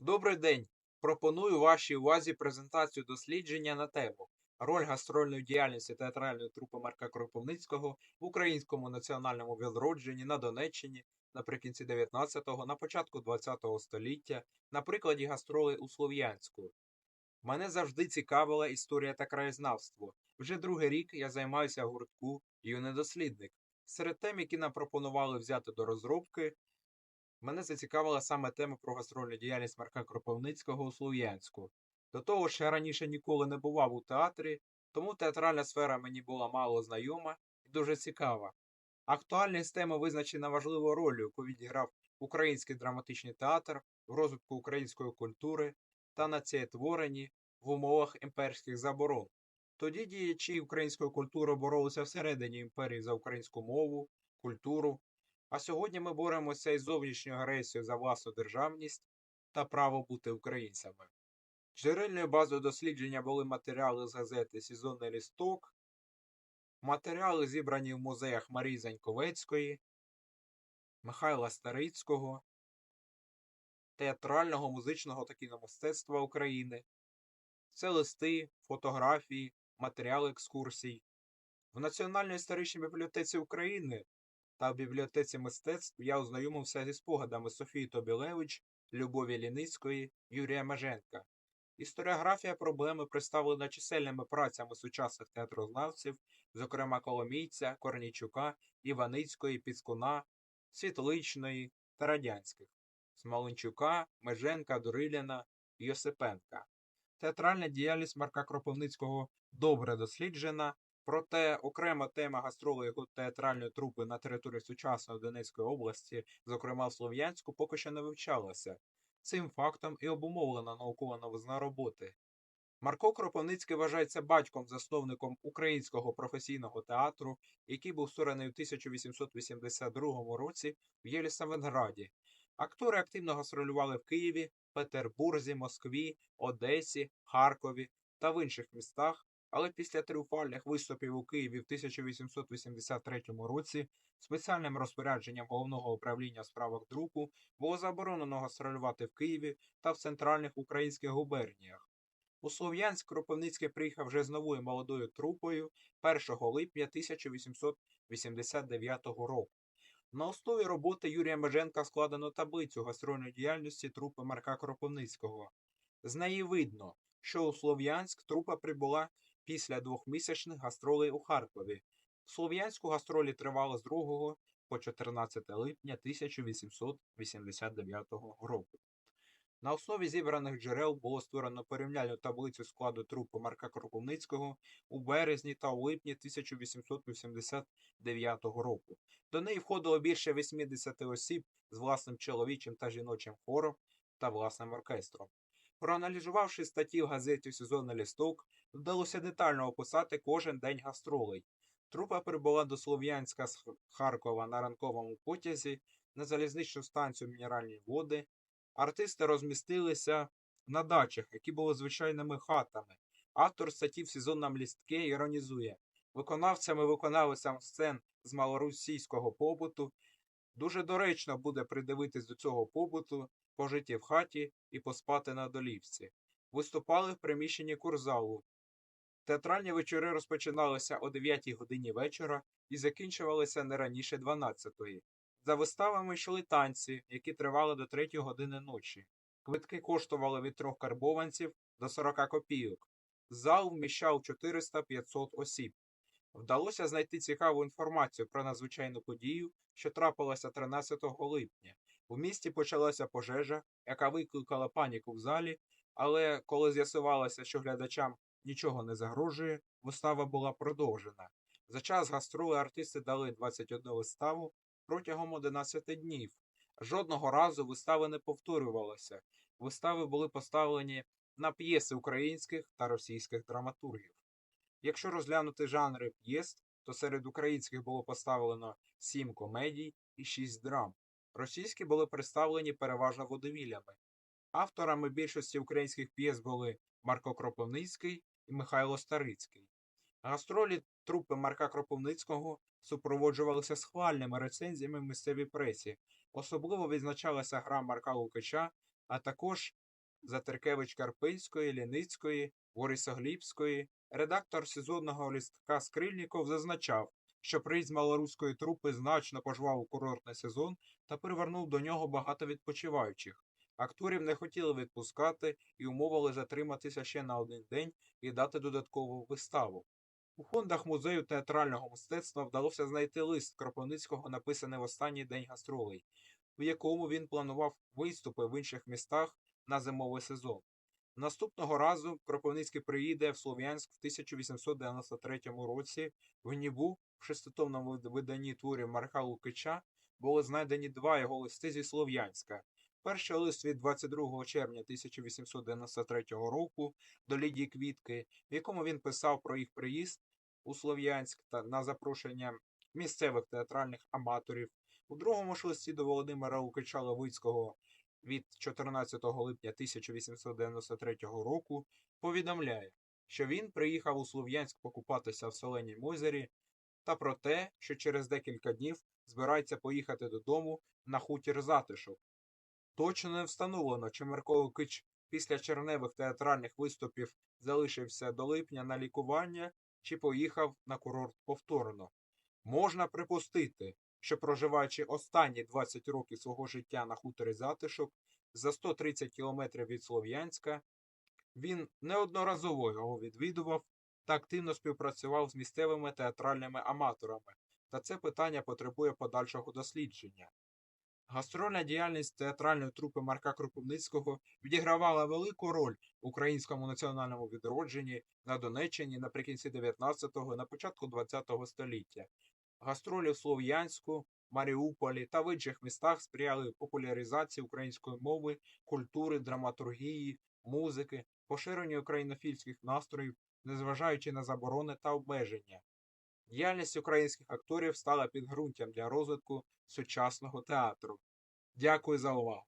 Добрий день! Пропоную вашій увазі презентацію дослідження на тему Роль гастрольної діяльності театральної трупи Марка Кропивницького в українському національному відродженні на Донеччині наприкінці 19-го, на початку 20-го століття, на прикладі гастролей у Слов'янську. Мене завжди цікавила історія та краєзнавство. Вже другий рік я займаюся гуртку юний дослідник. Серед тем, які нам пропонували взяти до розробки, Мене зацікавила саме тема про гастрольну діяльність Марка Кропивницького у Слов'янську. До того ж, я раніше ніколи не бував у театрі, тому театральна сфера мені була мало знайома і дуже цікава. Актуальність теми визначена важливою роль, яку відіграв український драматичний театр в розвитку української культури та націєтворенні в умовах імперських заборон. Тоді діячі української культури боролися всередині імперії за українську мову, культуру, а сьогодні ми боремося із зовнішньою агресією за власну державність та право бути українцями. Джерельною базою дослідження були матеріали з газети Сезонний лісток, матеріали зібрані в музеях Марії Заньковецької, Михайла Старицького, театрального, музичного та кіномистецтва України. Це листи, фотографії, матеріали екскурсій. В Національній історичній бібліотеці України та в бібліотеці мистецтв я ознайомився зі спогадами Софії Тобілевич, Любові Ліницької, Юрія Меженка. Історіографія проблеми представлена чисельними працями сучасних театрознавців, зокрема Коломійця, Корнійчука, Іваницької, Піскуна, Світличної та Радянських, Смоленчука, Меженка, Дуриліна, Йосипенка. Театральна діяльність Марка Кропивницького добре досліджена, Проте окрема тема гастролей театральної трупи на території сучасної Донецької області, зокрема в Слов'янську, поки що не вивчалася. Цим фактом і обумовлена наукова новизна роботи. Марко Кропивницький вважається батьком-засновником українського професійного театру, який був створений у 1882 році в Єлісаветграді. Актори активно гастролювали в Києві, Петербурзі, Москві, Одесі, Харкові та в інших містах, але після тріумфальних виступів у Києві в 1883 році спеціальним розпорядженням головного управління справах друку було заборонено гастролювати в Києві та в центральних українських губерніях. У Слов'янськ Кропивницький приїхав вже з новою молодою трупою 1 липня 1889 року. На основі роботи Юрія Меженка складено таблицю гастрольної діяльності трупи Марка Кропивницького. З неї видно, що у Слов'янськ трупа прибула після двохмісячних гастролей у Харкові. Слов'янську гастролі тривали з 2 по 14 липня 1889 року. На основі зібраних джерел було створено порівняльну таблицю складу трупи Марка Кропивницького у березні та у липні 1889 року. До неї входило більше 80 осіб з власним чоловічим та жіночим хором та власним оркестром. Проаналізувавши статті в газеті Сезонний лісток, вдалося детально описати кожен день гастролей. Трупа прибула до Слов'янська з Харкова на ранковому потязі, на залізничну станцію мінеральні води. Артисти розмістилися на дачах, які були звичайними хатами. Автор статті в сезонному лістке іронізує виконавцями виконавцям сцен з малоросійського побуту. Дуже доречно буде придивитись до цього побуту, пожиті в хаті і поспати на долівці. Виступали в приміщенні курзалу. Театральні вечори розпочиналися о 9 годині вечора і закінчувалися не раніше 12-ї. За виставами йшли танці, які тривали до 3 години ночі. Квитки коштували від трьох карбованців до 40 копійок. Зал вміщав 400-500 осіб. Вдалося знайти цікаву інформацію про надзвичайну подію, що трапилася 13 липня. У місті почалася пожежа, яка викликала паніку в залі, але коли з'ясувалося, що глядачам нічого не загрожує, вистава була продовжена. За час гастроли артисти дали 21 виставу протягом 11 днів. Жодного разу вистави не повторювалося. Вистави були поставлені на п'єси українських та російських драматургів. Якщо розглянути жанри п'єс, то серед українських було поставлено 7 комедій і 6 драм. Російські були представлені переважно водовілями. Авторами більшості українських п'єс були Марко Кропивницький і Михайло Старицький. Гастролі трупи Марка Кропивницького супроводжувалися схвальними рецензіями в місцевій пресі. Особливо відзначалася гра Марка Лукача, а також Затеркевич Карпинської, Ліницької, Борисоглібської, редактор сезонного лістка Скрильніков зазначав, що приїзд малоруської трупи значно пожвав курортний сезон та привернув до нього багато відпочиваючих. Акторів не хотіли відпускати і умовили затриматися ще на один день і дати додаткову виставу. У фондах музею театрального мистецтва вдалося знайти лист Кропивницького, написаний в останній день гастролей, в якому він планував виступи в інших містах на зимовий сезон. Наступного разу Кропивницький приїде в Слов'янськ в 1893 році. В Нібу в шеститомному виданні творів Марка Лукича були знайдені два його листи зі Слов'янська. Перший лист від 22 червня 1893 року до Лідії Квітки, в якому він писав про їх приїзд у Слов'янськ та на запрошення місцевих театральних аматорів. У другому ж листі до Володимира Лукича Левицького від 14 липня 1893 року повідомляє, що він приїхав у Слов'янськ покупатися в Соленім озері та про те, що через декілька днів збирається поїхати додому на хутір затишок. Точно не встановлено, чи Марко Лукич після черневих театральних виступів залишився до липня на лікування, чи поїхав на курорт повторно. Можна припустити, що проживаючи останні 20 років свого життя на хуторі затишок за 130 кілометрів від Слов'янська, він неодноразово його відвідував та активно співпрацював з місцевими театральними аматорами, та це питання потребує подальшого дослідження. Гастрольна діяльність театральної трупи Марка Кропивницького відігравала велику роль в українському національному відродженні на Донеччині наприкінці 19-го на початку 20-го століття. Гастролі в Слов'янську, Маріуполі та в інших містах сприяли популяризації української мови, культури, драматургії, музики, поширенню українофільських настроїв, незважаючи на заборони та обмеження. Діяльність українських акторів стала підґрунтям для розвитку сучасного театру. Дякую за увагу.